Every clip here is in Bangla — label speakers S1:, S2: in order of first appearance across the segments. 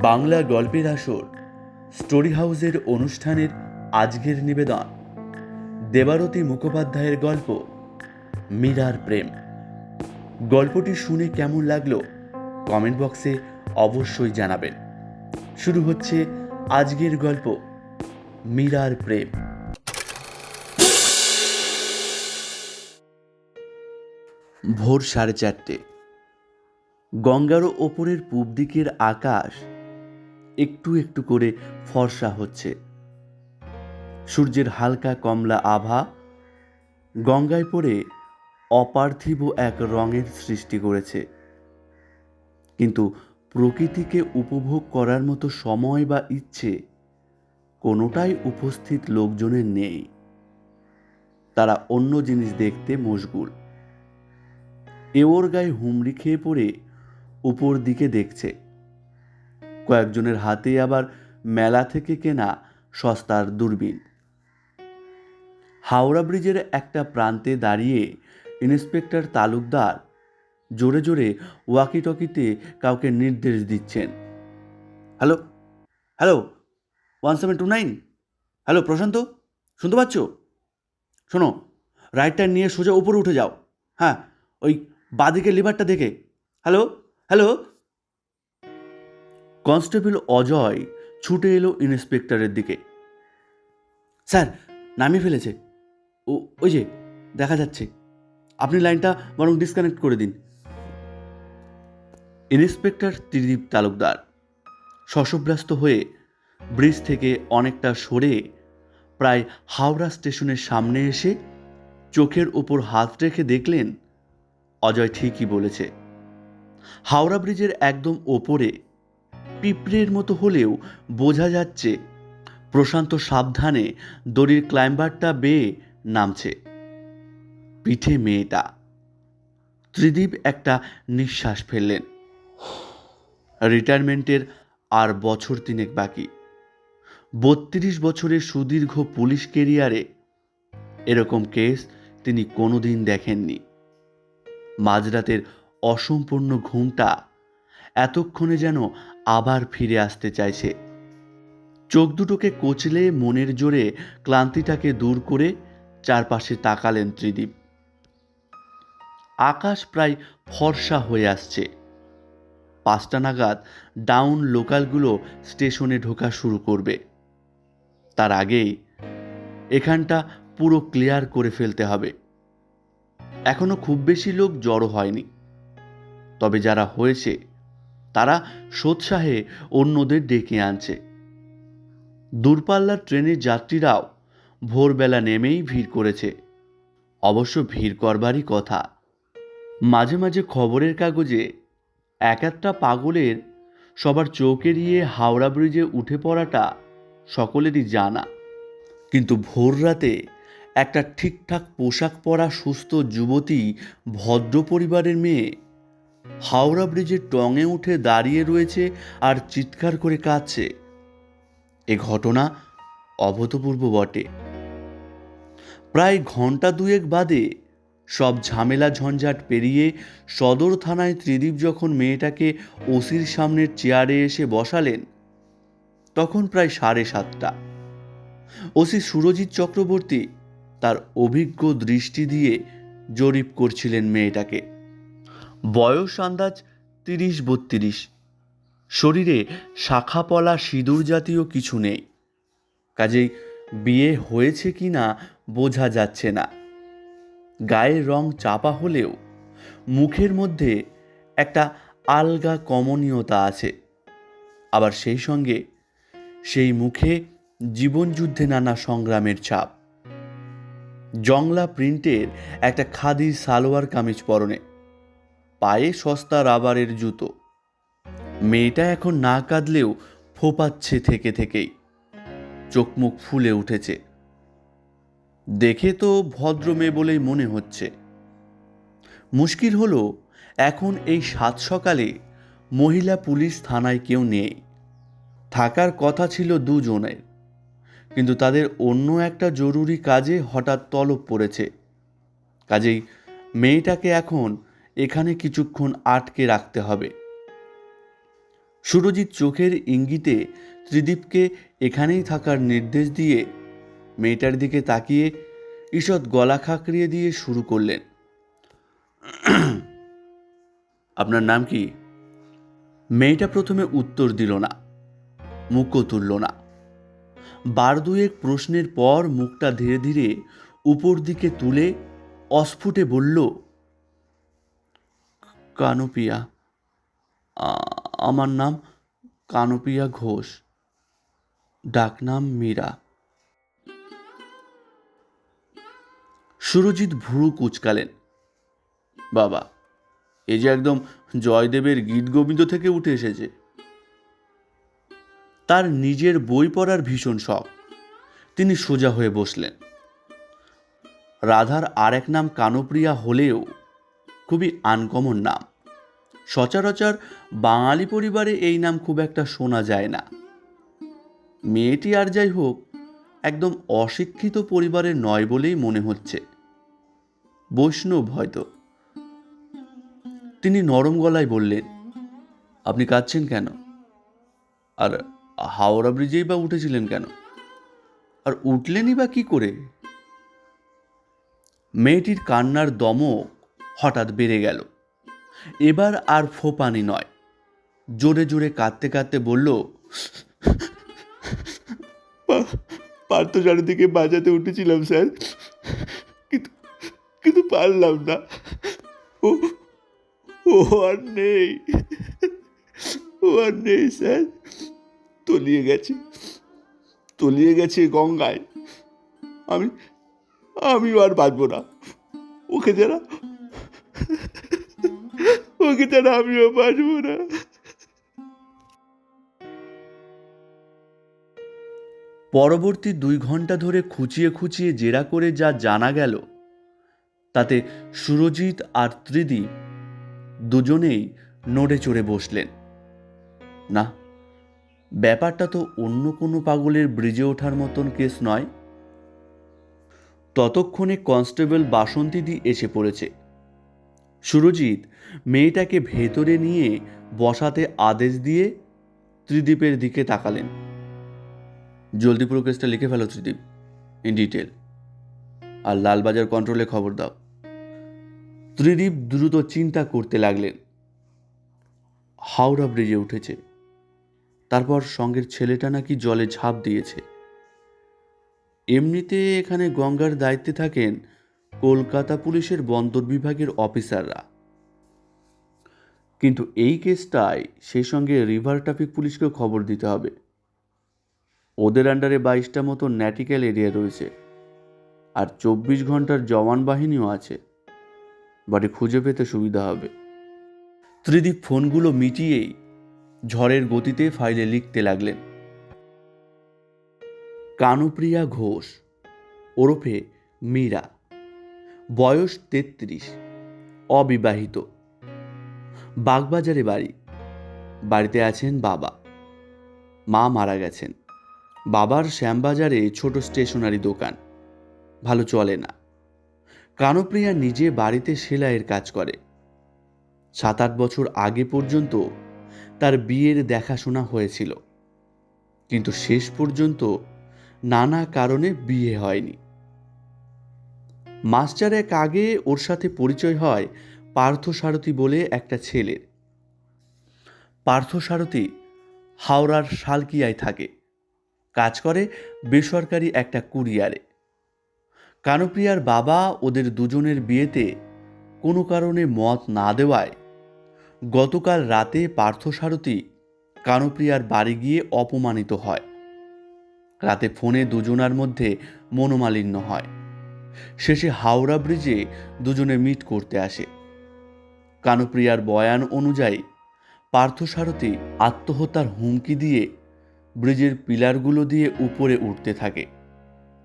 S1: বাংলা গল্পের আসর, স্টোরি হাউসের অনুষ্ঠানের আজকের নিবেদন। দেবারতী মুখোপাধ্যায়ের গল্প, মীরার প্রেম। গল্পটি শুনে কেমন লাগল, কমেন্ট বক্সে অবশ্যই জানাবেন। শুরু হচ্ছে আজকের গল্প, মীরার প্রেম। ভোর সাড়ে চারটে। গঙ্গারও ওপরের পূব দিকের আকাশ একটু একটু করে ফর্সা হচ্ছে। সূর্যের হালকা কমলা আভা গঙ্গায় পড়ে অপার্থিব এক রঙের সৃষ্টি করেছে। কিন্তু প্রকৃতিকে উপভোগ করার মতো সময় বা ইচ্ছে কোনোটাই উপস্থিত লোকজনের নেই। তারা অন্য জিনিস দেখতে মশগুল। এওর গায়ে হুমড়ি খেয়ে পড়ে উপর দিকে দেখছে। কয়েকজনের হাতে আবার মেলা থেকে কেনা সস্তার দূরবীন। হাওড়া ব্রিজের একটা প্রান্তে দাঁড়িয়ে ইন্সপেক্টর তালুকদার জোরে জোরে ওয়াকি টকিতে কাউকে নির্দেশ দিচ্ছেন। Hello hello, one seven two nine. Hello, Prashant, শুনতে পাচ্ছ? শোনো রাইটটা নিয়ে সোজা উপরে উঠে যাও। হ্যাঁ ওই বাদিকে লিভারটা দেখে। হ্যালো হ্যালো কনস্টেবল অজয় ছুটে এলো ইন্সপেক্টরের দিকে। স্যার, নামিয়ে ফেলেছে। ও, ওই যে, দেখা যাচ্ছে। আপনি লাইনটা বরং ডিসকানেক্ট করে দিন। ইন্সপেক্টর ত্রিদীপ তালুকদার শশব্যস্ত হয়ে ব্রিজ থেকে অনেকটা সরে প্রায় হাওড়া স্টেশনের সামনে এসে চোখের ওপর হাত রেখে দেখলেন, অজয় ঠিকই বলেছে। হাওড়া ব্রিজের একদম ওপরে পিঁপড়ের মতো হলেও বোঝা যাচ্ছে প্রশান্ত সাবধানে দড়ির ক্লাইম্বারটা বেয়ে নামছে। পিঠে মেয়েটা। ত্রিদীপ একটা নিঃশ্বাস ফেললেন। রিটায়ারমেন্টের আর বছর তিনেক বাকি। বত্রিশ বছরের সুদীর্ঘ পুলিশ কেরিয়ারে এরকম কেস তিনি কোনোদিন দেখেননি। মাঝরাতের অসম্পূর্ণ ঘুমটা এতক্ষণে যেন আবার ফিরে আসতে চাইছে। চোখ দুটোকে কোচলে মনের জোরে ক্লান্তিটাকে দূর করে চারপাশে তাকালেন ত্রিদীপ। আকাশ প্রায় ফর্সা হয়ে আসছে। পাঁচটা নাগাদ ডাউন লোকালগুলো স্টেশনে ঢোকা শুরু করবে। তার আগেই এখানটা পুরো ক্লিয়ার করে ফেলতে হবে। এখনও খুব বেশি লোক জড়ো হয়নি। তবে যারা হয়েছে তারা সোৎসাহে অন্যদের ডেকে আনছে। দূরপাল্লার ট্রেনের যাত্রীরাও ভোরবেলা নেমেই ভিড় করেছে। অবশ্য ভিড় করবারই কথা। মাঝে মাঝে খবরের কাগজে এক একটা পাগলের সবার চোখ এড়িয়ে হাওড়া ব্রিজে উঠে পড়াটা সকলেরই জানা। কিন্তু ভোর রাতে একটা ঠিকঠাক পোশাক পরা সুস্থ যুবতী ভদ্র পরিবারের মেয়ে হাওড়া ব্রিজের টঙে উঠে দাঁড়িয়ে রয়েছে আর চিৎকার করে কাঁদছে। এ ঘটনা অভূতপূর্ব বটে। প্রায় ঘণ্টা দুয়েক বাদে সব ঝামেলা ঝঞ্ঝাট পেরিয়ে সদর থানায় ত্রিদীপ যখন মেয়েটাকে ওসির সামনের চেয়ারে এসে বসালেন, তখন প্রায় সাড়ে সাতটা। ওসি সুরজিৎ চক্রবর্তী তার অভিজ্ঞ দৃষ্টি দিয়ে জরিপ করছিলেন মেয়েটাকে। বয়স আন্দাজ তিরিশ বত্রিশ। শরীরে শাখা পলা সিঁদুর জাতীয় কিছু নেই। কাজেই বিয়ে হয়েছে কি না বোঝা যাচ্ছে না। গায়ের রং চাপা হলেও মুখের মধ্যে একটা আলগা কমনীয়তা আছে। আবার সেই সঙ্গে সেই মুখে জীবনযুদ্ধে নানা সংগ্রামের ছাপ জংলা প্রিন্টের একটা খাদির সালোয়ার কামিজ পরনে। পায়ে সস্তা রাবারের জুতো। মেয়েটা এখন না কাঁদলেও ফোপাচ্ছে থেকে থেকেই। চোখ মুখ ফুলে উঠেছে। দেখে তো ভদ্র মেয়ে বলেই মনে হচ্ছে। মুশকিল হলো, এখন এই সাত সকালে মহিলা পুলিশ থানায় কেউ নেই। থাকার কথা ছিল দুজনের। কিন্তু তাদের অন্য একটা জরুরি কাজে হঠাৎ তলব পড়েছে। কাজেই মেয়েটাকে এখন এখানে কিছুক্ষণ আটকে রাখতে হবে। সুরজিৎ চোখের ইঙ্গিতে ত্রিদীপকে এখানেই থাকার নির্দেশ দিয়ে মেয়েটার দিকে তাকিয়ে ঈষৎ গলা খাঁকড়িয়ে দিয়ে শুরু করলেন। আপনার নাম কি? মেয়েটা প্রথমে উত্তর দিল না মুখও তুলল না। বার দুয়েক প্রশ্নের পর মুখটা ধীরে ধীরে উপর দিকে তুলে অস্ফুটে বলল কানুপিয়া। আমার নাম কানুপিয়া ঘোষ। ডাকনাম মীরা। সুরজিৎ ভুরু কুচকালেন। বাবা, এ যে একদম জয়দেবের গীত গোবিন্দ থেকে উঠে এসেছে। তার নিজের বই পড়ার ভীষণ শখ। তিনি সোজা হয়ে বসলেন। রাধার আর এক নাম কানপ্রিয়া হলেও খুবই আনকমন নাম। সচরাচর বাঙালি পরিবারে এই নাম খুব একটা শোনা যায় না। মেয়েটি আর যাই হোক, একদম অশিক্ষিত পরিবারের নয় বলেই মনে হচ্ছে। বৈষ্ণব হয়তো। তিনি নরম গলায় বললেন, আপনি কাঁদছেন কেন? আর হাওড়া ব্রিজেই বা উঠেছিলেন কেন? আর উঠলেনই বা কি করে? মেয়েটির কান্নার দমক হঠাৎ বেড়ে গেল। এবার আর ফোপানি নয়। জোরে জোরে কাঁদতে কাঁদতে বলল পার্থ চারিদিকে বাজাতে উঠেছিলাম, স্যার। কিন্তু কিন্তু পারলাম না। ও ও আর নেই। ও আর নেই, স্যার। তলিয়ে গেছে। তলিয়ে গেছে গঙ্গায়। আমি, আমিও আর বাঁচবো না। ওকে যারা ছাড়া আমিও না। পরবর্তী দুই ঘণ্টা ধরে খুঁচিয়ে খুঁচিয়ে জেরা করে যা জানা গেল, তাতে সুরজিৎ আর ত্রিদীপ দুজনেই নড়ে চড়ে বসলেন। না, ব্যাপারটা তো অন্য কোনো পাগলের ব্রিজে ওঠার মতন কেস নয়। ততক্ষণে কনস্টেবল বাসন্তীদি এসে পড়েছে। সুরজিৎ, মেয়েটাকে ভেতরে নিয়ে বসাতে আদেশ দিয়ে ত্রিদীপের দিকে তাকালেন। জলদি পুরো কেসটা লিখে ফেলো ত্রিদীপ ইন ডিটেল আর লালবাজার কন্ট্রোলে খবর দাও। ত্রিদীপ দ্রুত চিন্তা করতে লাগলেন। হাওড়া ব্রিজে উঠেছে। তারপর সঙ্গের ছেলেটা নাকি জলে ঝাঁপ দিয়েছে। এমনিতে এখানে গঙ্গার দায়িত্বে থাকেন কলকাতা পুলিশের বন্দর বিভাগের অফিসাররা। কিন্তু এই কেসটায় সেই সঙ্গে রিভার ট্রাফিক পুলিশকেও খবর দিতে হবে। ওদের আন্ডারে বাইশটা মতো ন্যাটিক্যাল এরিয়া রয়েছে। আর চব্বিশ ঘণ্টার জওয়ান বাহিনীও আছে। বাড়ি খুঁজে পেতে সুবিধা হবে। ত্রিদীপ ফোনগুলো মিটিয়েই ঝড়ের গতিতে ফাইলে লিখতে লাগলেন। কানুপ্রিয়া ঘোষ ওরফে মীরা। বয়স তেত্রিশ, অবিবাহিত। বাগবাজারে বাড়ি। বাড়িতে আছেন বাবা। মা মারা গেছেন। বাবার শ্যামবাজারে ছোট স্টেশনারি দোকান। ভালো চলে না। কানপ্রিয়া নিজে বাড়িতে সেলাইয়ের কাজ করে। সাত আট বছর আগে পর্যন্ত তার বিয়ের দেখাশোনা হয়েছিল। কিন্তু শেষ পর্যন্ত নানা কারণে বিয়ে হয়নি। মাস চারেক আগে ওর সাথে পরিচয় হয় পার্থসারথী বলে একটা ছেলের। পার্থসারথী হাওড়ার শালকিয়ায় থাকে। কাজ করে বেসরকারি একটা কুরিয়ারে। কানপ্রিয়ার বাবা ওদের দুজনের বিয়েতে কোনো কারণে মত না দেওয়ায় গতকাল রাতে পার্থসারথী কানপ্রিয়ার বাড়ি গিয়ে অপমানিত হয়। রাতে ফোনে দুজনার মধ্যে মনোমালিন্য হয়। শেষে হাওড়া ব্রিজে দুজনে মিট করতে আসে। কানুপ্রিয়ার বয়ান অনুযায়ী, পার্থসারথী আত্মহত্যার হুমকি দিয়ে ব্রিজের পিলারগুলো দিয়ে উপরে উঠতে থাকে।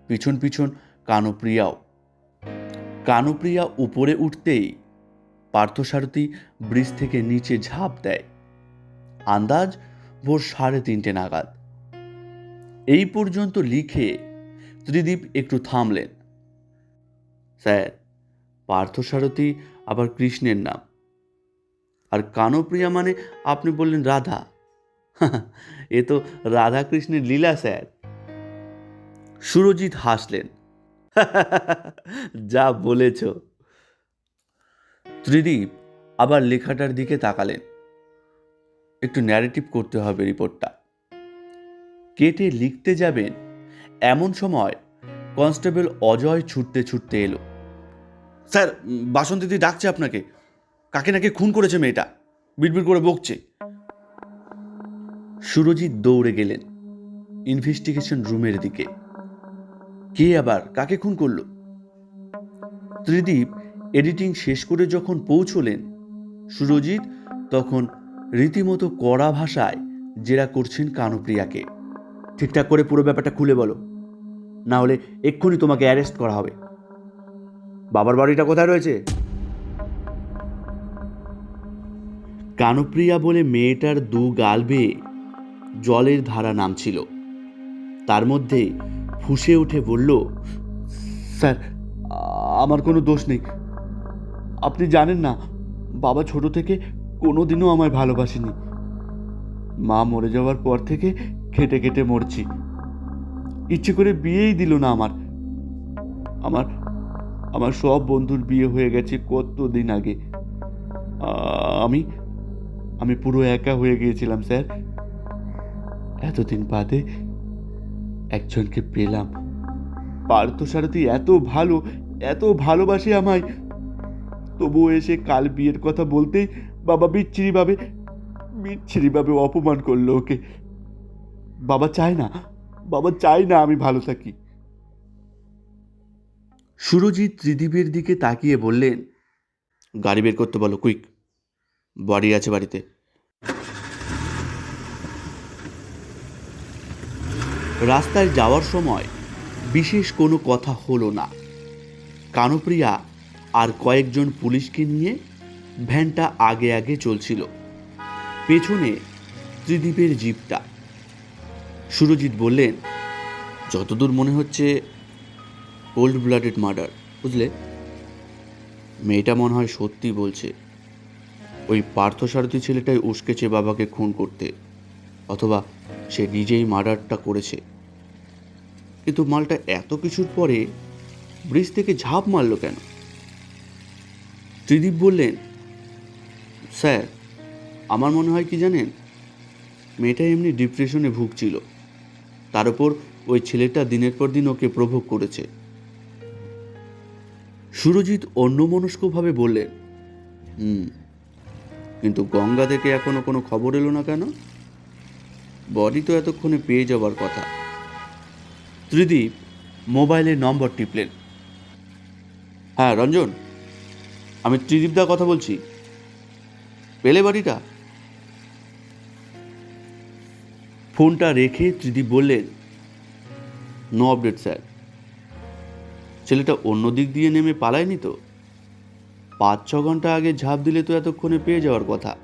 S1: পিছন পিছন কানুপ্রিয়াও। কানুপ্রিয়া উপরে উঠতেই পার্থসারথী ব্রিজ থেকে নিচে ঝাঁপ দেয়। আন্দাজ ভোর সাড়ে তিনটে নাগাদ। এই পর্যন্ত লিখে ত্রিদীপ একটু থামলেন। স্যার, পার্থসারথী আবার কৃষ্ণের নাম। আর কানপ্রিয়া মানে আপনি বললেন রাধা। এ তো রাধাকৃষ্ণের লীলা, স্যার। সুরজিৎ হাসলেন। যা বলেছ। ত্রিদীপ আবার লেখাটার দিকে তাকালেন। একটু ন্যারেটিভ করতে হবে রিপোর্টটা কেটে লিখতে যাবেন। এমন সময় কনস্টেবল অজয় ছুটতে ছুটতে এলো। স্যার বাসন্তীদি ডাকছে আপনাকে। কাকে নাকি খুন করেছে মেয়েটা? বিড়বিড় করে বকছে। সুরজিৎ দৌড়ে গেলেন ইনভেস্টিগেশন রুমের দিকে। কে আবার, কাকে খুন করল? ত্রিদীপ এডিটিং শেষ করে যখন পৌঁছলেন, সুরজিৎ তখন রীতিমতো কড়া ভাষায় জেরা করছেন কানুপ্রিয়াকে। ঠিকঠাক করে পুরো ব্যাপারটা খুলে বলো। না হলে এক্ষুনি তোমাকে অ্যারেস্ট করা হবে। বাবার বাড়িটা কোথায় রয়েছে? কানুপ্রিয়া বলে মেয়েটার দু গাল বেয়ে জলের ধারা নামছিল। তার মধ্যে ফুঁসে উঠে বলল, স্যার, আমার কোনো দোষ নেই। আপনি জানেন না, বাবা ছোট থেকে কোনোদিনও আমায় ভালোবাসেনি। মা মরে যাওয়ার পর থেকে খেটে খেটে মরছি। ইচ্ছে করে বিয়েই দিল না আমার। আমার আমার সব বন্ধুর বিয়ে হয়ে গেছে কত দিন আগে। আমি আমি পুরো একা হয়ে গিয়েছিলাম, স্যার। এতদিন বাদে একজনকে পেলাম। পার্থ সারথী এত ভালো, এত ভালোবাসে আমায়। তবুও এসে কাল বিয়ের কথা বলতেই বাবা বিচ্ছিরিভাবে বিচ্ছিরিভাবে অপমান করল ওকে। বাবা চায় না, বাবা চায় না আমি ভালো থাকি। সুরজিৎ ত্রিদীপের দিকে তাকিয়ে বললেন, গাড়ি বের করতে বলো, কুইক। বাড়ি আছে বাড়িতে। রাস্তায় যাওয়ার সময় বিশেষ কোনো কথা হলো না। কানুপ্রিয়া আর কয়েকজন পুলিশকে নিয়ে ভ্যানটা আগে আগে চলছিল। পেছনে ত্রিদীপের জিপটা। সুরজিৎ বললেন, যতদূর মনে হচ্ছে কোল্ড ব্লাডেড মার্ডার, বুঝলে? মেয়েটা মনে হয় সত্যি বলছে, ওই পার্থসারথী ছেলেটাই উস্কেছে বাবাকে খুন করতে, অথবা সে নিজেই মার্ডারটা করেছে। কিন্তু মালটা এত কিছুর পরে ব্রিজ থেকে ঝাঁপ মারলো কেন? ত্রিদীপ বললেন, স্যার, আমার মনে হয় কি জানেন, মেয়েটা এমনি ডিপ্রেশনে ভুগছিল। তার উপর ওই ছেলেটা দিনের পর দিন ওকে প্রভোগ করেছে। সুরজিৎ অন্যমনস্কভাবে বললেন, হুম, কিন্তু গঙ্গা থেকে এখনও কোনো খবর এলো না কেন? বডি তো এতক্ষণে পেয়ে যাবার কথা। ত্রিদীপ মোবাইলের নম্বর টিপলেন। হ্যাঁ রঞ্জন, আমি ত্রিদীপদা কথা বলছি। পেলে বাড়িটা? ফোনটা রেখে ত্রিদীপ বললেন, নো আপডেট, স্যার। ছেলেটা অন্য দিক দিয়ে নেমে পালায়নি তো? পাঁচ, ছ ঘণ্টা আগে ঝাঁপ দিলে তো এতক্ষণে পেয়ে যাওয়ার কথা।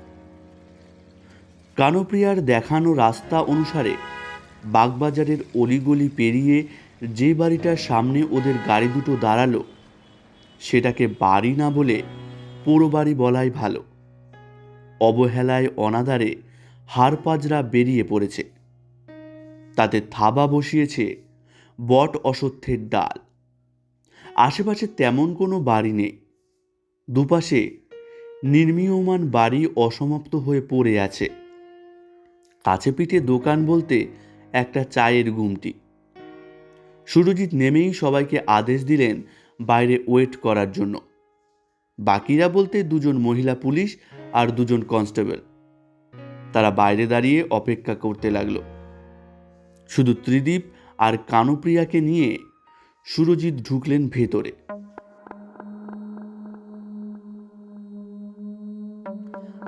S1: কানপ্রিয়ার দেখানো রাস্তা অনুসারে বাগবাজারের অলিগলি পেরিয়ে যে বাড়িটার সামনে ওদের গাড়ি দুটো দাঁড়াল, সেটাকে বাড়ি না বলে পুরো বাড়ি বলাই ভালো। অবহেলায়, অনাদারে হাড়পাজরা বেরিয়ে পড়েছে। তাতে থাবা বসিয়েছে বট অসত্যের ডাল। আশেপাশে তেমন কোনো বাড়ি নেই। দুপাশে নির্মীয়মান বাড়ি অসমাপ্ত হয়ে পড়ে আছে। কাছে পিঠে দোকান বলতে একটা চায়ের গুমটি। সুরজিৎ নেমেই সবাইকে আদেশ দিলেন বাইরে ওয়েট করার জন্য। বাকিরা বলতে দুজন মহিলা পুলিশ আর দুজন কনস্টেবল। তারা বাইরে দাঁড়িয়ে অপেক্ষা করতে লাগল। শুধু ত্রিদীপ আর কানুপ্রিয়াকে নিয়ে সুরজিৎ ঢুকলেন ভেতরে।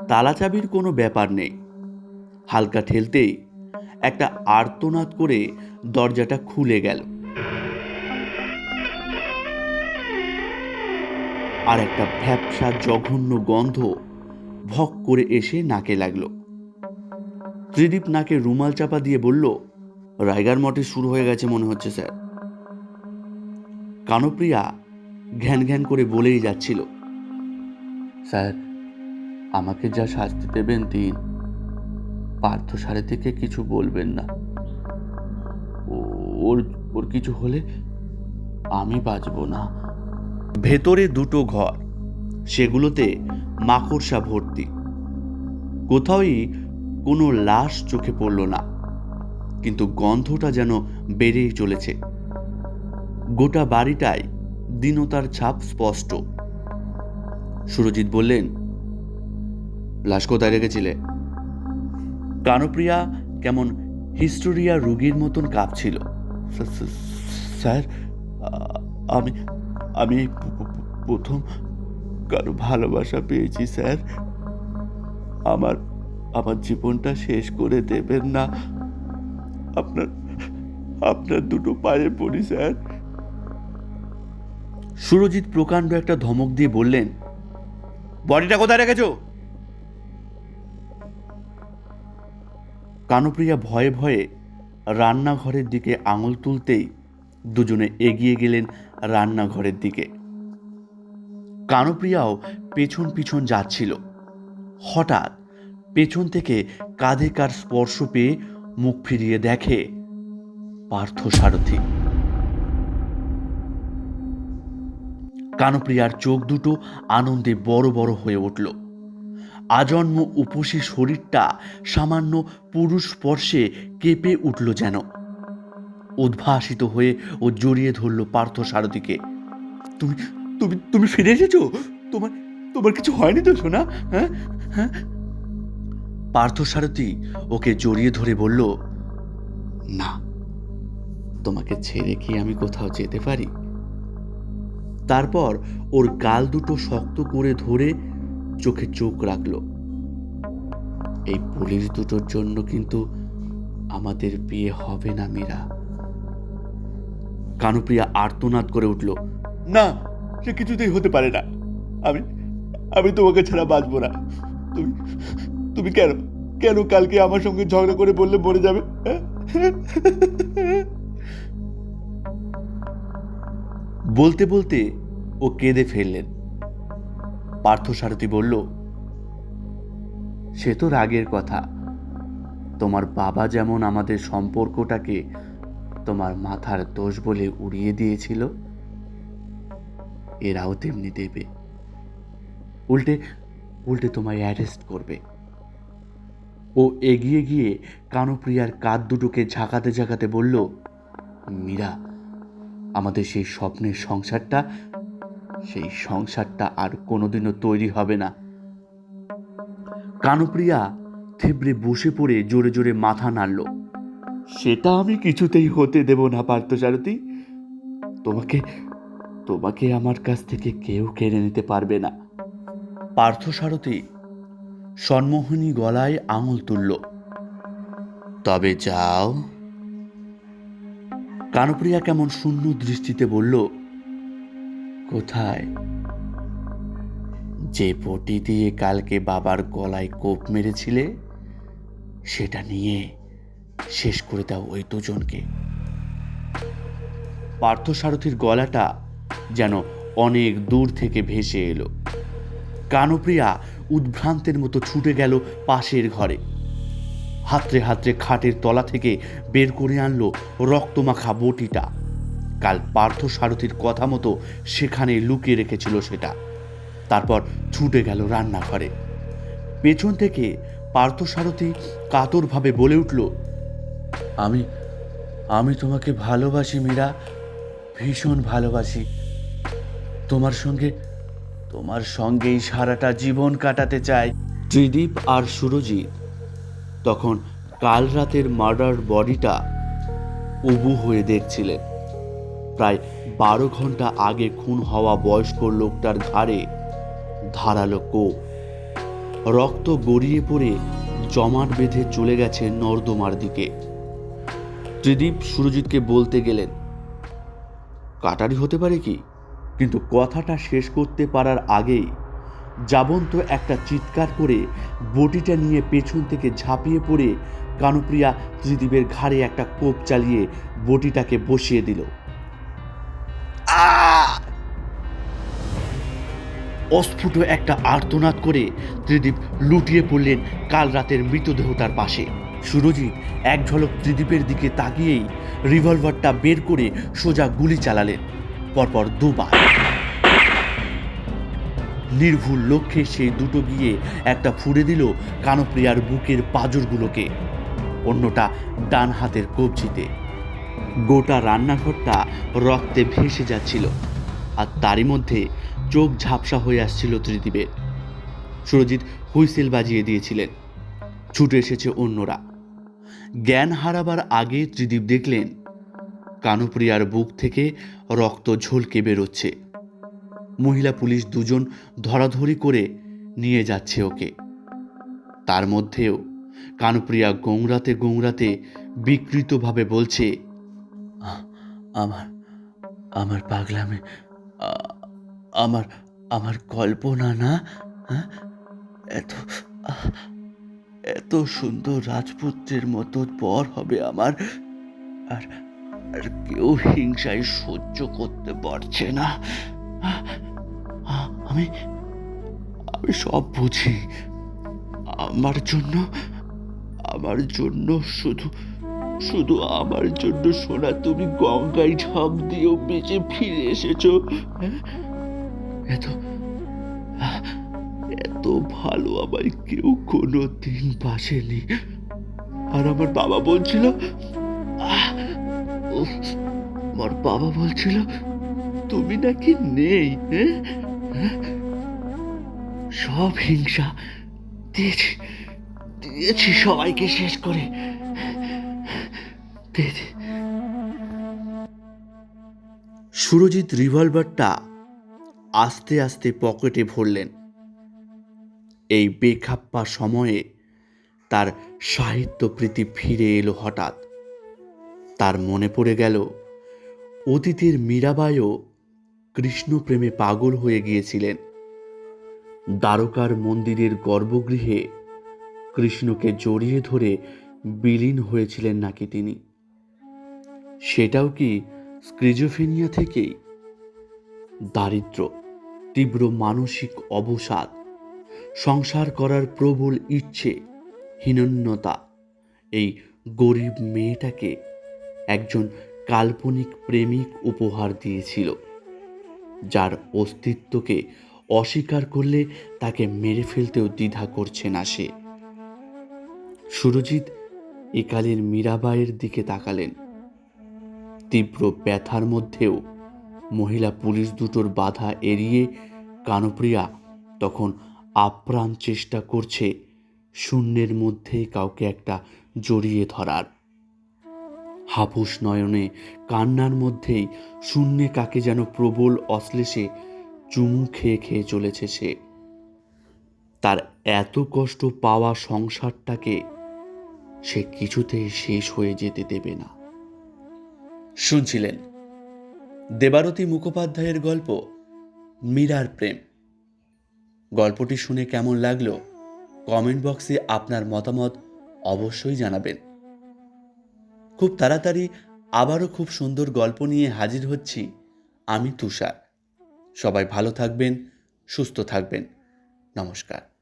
S1: তালা চাবির কোনো ব্যাপার নেই। হালকা ঠেলতেই একটা আর্তনাদ করে দরজাটা খুলে গেল। আর একটা ভ্যাপসা জঘন্য গন্ধ ভক করে এসে নাকে লাগল। ত্রিদীপ নাকে রুমাল চাপা দিয়ে বলল রাইগার মঠে শুরু হয়ে গেছে মনে হচ্ছে, স্যার। কানপ্রিয়া ঘ্যান ঘ্যান করে বলেই যাচ্ছিল, স্যার, আমাকে যা শাস্তি দেবেন দিন। পার্থ সারে থেকে কিছু বলবেন না। ওর ওর কিছু হলে আমি বাঁচব না। ভেতরে দুটো ঘর, সেগুলোতে মাকড়সা ভর্তি। কোথাওই কোনো লাশ চোখে পড়ল না, কিন্তু গন্ধটা যেন বেড়েই চলেছে। গোটা বাড়িটায় দীনতার ছাপ স্পষ্ট। সুরজিৎ বললেন লাশ কোথায় রেখেছিলে? কানপ্রিয়া কেমন হিস্টোরিয়া রুগীর মতন কাঁপছিল। "স্যার, আমি আমি প্রথম কারও ভালোবাসা পেয়েছি স্যার। আমার আমার জীবনটা শেষ করে দেবেন না। আপনার আপনার দুটো পায়ে পড়ি স্যার। সুরজিৎ প্রকাণ্ড একটা ধমক দিয়ে বললেন, বডিটা কোথায় রেখেছো? কানুপ্রিয়া ভয়ে ভয়ে রান্নাঘরের দিকে আঙুল তুলতেই দুজনে এগিয়ে গেলেন রান্নাঘরের দিকে। কানুপ্রিয়াও পেছন পিছন যাচ্ছিল। হঠাৎ পেছন থেকে কাঁধে কার স্পর্শ পেয়ে মুখ ফিরিয়ে দেখে পার্থ সারথী। কানুপ্রিয়ার চোখ দুটো আনন্দে বড় বড় হয়ে উঠল। আজন্ম উপসী শরীরটা সামান্য পুরুষ স্পর্শে কেঁপে উঠল যেন। উদ্ভাসিত হয়ে ও জড়িয়ে ধরল পার্থ সারথীকে। তুমি তুমি তুমি ফিরে এসেছ? তোমার তোমার কিছু হয়নি তো শোনা হ্যাঁ হ্যাঁ? পার্থ সারথী ওকে জড়িয়ে ধরে বলল, না, তোমাকে ছেড়ে কি আমি কোথাও যেতে পারি? তারপর ওর গাল দুটো শক্ত করে ধরে চোখে চোখ রাখল। এই পুলিশ দুটোর জন্য কিন্তু আমাদের বিয়ে হবে না, মীরা। কানুপ্রিয়া আর্তনাদ করে উঠল, না, সে কিছুতেই হতে পারে না। আমি আমি তোমাকে ছাড়া বাঁচবো না। তুমি তুমি কেন কেন কালকে আমার সঙ্গে ঝগড়া করে বললে মরে যাবে বলতে বলতে ও কেঁদে ফেললেন। পার্থ সারথী বলল, সে তো রাগের কথা। তোমার বাবা যেমন আমাদের সম্পর্কটাকে তোমার মাথার দোষ বলে উড়িয়ে দিয়েছিল, এরাও তেমনি দেবে। উল্টে উল্টে তোমায় অ্যারেস্ট করবে। ও এগিয়ে গিয়ে কানুপ্রিয়ার কাঁধ দুটোকে ঝাঁকাতে ঝাঁকাতে বলল, মীরা আমাদের সেই স্বপ্নের সংসারটা, সেই সংসারটা আর কোনোদিনও তৈরি হবে না। কানুপ্রিয়া থেবড়ে বসে পড়ে জোরে জোরে মাথা নাড়ল। সেটা আমি কিছুতেই হতে দেব না পার্থসারথী তোমাকে তোমাকে আমার কাছ থেকে কেউ কেড়ে নিতে পারবে না। পার্থসারথী সন্মোহনী গলায় আঙুল তুলল। তবে যাও কানুপ্রিয়া কেমন শূন্য দৃষ্টিতে বলল, কোথায়? যে পটি দিয়ে কালকে বাবার গলায় কোপ মেরেছিলে, সেটা নিয়ে শেষ করে দাও ওই দুজনকে। পার্থসারথীর গলাটা যেন অনেক দূর থেকে ভেসে এলো। কানুপ্রিয়া উদ্ভ্রান্তের মতো ছুটে গেল পাশের ঘরে। হাতড়ে হাতড়ে খাটের তলা থেকে বের করে আনলো রক্তমাখা বটিটা। কাল পার্থ সারথীর কথা মতো সেখানে লুকিয়ে রেখেছিল সেটা। তারপর ছুটে গেল রান্নাঘরে। পেছন থেকে পার্থ সারথী কাতরভাবে বলে উঠল আমি আমি তোমাকে ভালোবাসি মীরা ভীষণ ভালোবাসি। তোমার সঙ্গে তোমার সঙ্গেই সারাটা জীবন কাটাতে চাই। ত্রিদীপ আর সুরজিৎ তখন কাল রাতের মার্ডার বডিটা উবু হয়ে দেখছিলেন। প্রায় বারো ঘণ্টা আগে খুন হওয়া বয়স্ক লোকটার ঘাড়ে ধারালো কোপ। রক্ত গড়িয়ে পড়ে জমাট বেঁধে চলে গেছে নর্দমার দিকে। ত্রিদীপ সুরজিৎকে বলতে গেলেন, কাটারি হতে পারে কি? কিন্তু কথাটা শেষ করতে পারার আগেই যাবন্ত একটা চিৎকার করে বটিটা নিয়ে পেছন থেকে ঝাঁপিয়ে পড়ে কানুপ্রিয়া ত্রিদীপের ঘাড়ে একটা কোপ চালিয়ে বটিটাকে বসিয়ে দিল। অস্ফুট একটা আর্তনাদ করে ত্রিদীপ লুটিয়ে পড়লেন কাল রাতের মৃতদেহটার পাশে। সুরজিৎ এক ঝলক ত্রিদীপের দিকে তাকিয়েই রিভলভারটা বের করে সোজা গুলি চালালেন। পরপর দুবার। নির্ভুল লক্ষ্যে সেই দুটো গিয়ে একটা ফুড়ে দিল কানপ্রিয়ার বুকের পাঁজরগুলোকে। অন্যটা ডান হাতের কবজিতে। গোটা রান্নাঘরটা রক্তে ভেসে যাচ্ছিল আর তারই মধ্যে চোখ ঝাপসা হয়ে আসছিল ত্রিদীপের সুরজিৎ হুইসেল বাজিয়ে দিয়েছিলেন। ছুটে এসেছে অন্যরা। জ্ঞান হারাবার আগে ত্রিদীপ দেখলেন, কানুপ্রিয়ার বুক থেকে রক্ত ঝলকে বেরোচ্ছে। মহিলা পুলিশ দুজন ধরাধরি করে নিয়ে যাচ্ছে ওকে। তার মধ্যেও কানপ্রিয়া গোংরাতে গোংরাতে বিকৃতভাবে বলছে আমার আমার পাগলামে আমার আমার কল্পনা না হ্যাঁ? এত এত সুন্দর রাজপুত্রের মতো পর হবে আমার। আর আর কেউ হিংসায় সহ্য করতে পারছে না। আমি আমি সব বুঝি আমার জন্য আমার জন্য শুধু শুধু আমার জন্য সোনা, তুমি গঙ্গায় ঝাঁপ দিয়েও বেঁচে ফিরে এসেছ হ্যাঁ? এত এত ভালো আমায় কেউ কোনো দিন বাসেনি আর আমার বাবা বলছিল আমার বাবা বলছিল, তুমি নাকি নেই হ্যাঁ হ্যাঁ? সব হিংসা। দিয়েছি। দিয়েছি সবাইকে শেষ করে। সুরজিৎ রিভলভারটা আস্তে আস্তে পকেটে ভরলেন। এই বেখাপ্পা সময়ে তার সাহিত্যপ্রীতি ফিরে এলো হঠাৎ। তার মনে পড়ে গেল, অতীতের মীরাবাইও কৃষ্ণপ্রেমে পাগল হয়ে গিয়েছিলেন। দ্বারকার মন্দিরের গর্ভগৃহে কৃষ্ণকে জড়িয়ে ধরে বিলীন হয়েছিলেন নাকি তিনি? সেটাও কি স্ক্রিজোফেনিয়া থেকেই? দারিদ্র, তীব্র মানসিক অবসাদ, সংসার করার প্রবল ইচ্ছে, হীনন্যতা, এই গরিব মেয়েটাকে একজন কাল্পনিক প্রেমিক উপহার দিয়েছিল। যার অস্তিত্বকে অস্বীকার করলে তাকে মেরে ফেলতেও দ্বিধা করছে না সে। সুরজিৎ একালের মীরাবাইয়ের দিকে তাকালেন। তীব্র ব্যথার মধ্যেও মহিলা পুলিশ দুটোর বাধা এড়িয়ে কানপ্রিয়া তখন আপ্রাণ চেষ্টা করছে, শূন্যের মধ্যেই কাউকে একটা জড়িয়ে ধরার। হাপুস নয়নে কান্নার মধ্যেই শূন্যে কাকে যেন প্রবল অশ্লেষে চুমু খেয়ে খেয়ে চলেছে সে। তার এত কষ্ট পাওয়া সংসারটাকে সে কিছুতেই শেষ হয়ে যেতে দেবে না। শুনছিলেন দেবারতী মুখোপাধ্যায়ের গল্প, মীরার প্রেম। গল্পটি শুনে কেমন লাগল? কমেন্ট বক্সে আপনার মতামত অবশ্যই জানাবেন। খুব তাড়াতাড়ি আবারও খুব সুন্দর গল্প নিয়ে হাজির হচ্ছি আমি তুষার। সবাই ভালো থাকবেন, সুস্থ থাকবেন। নমস্কার।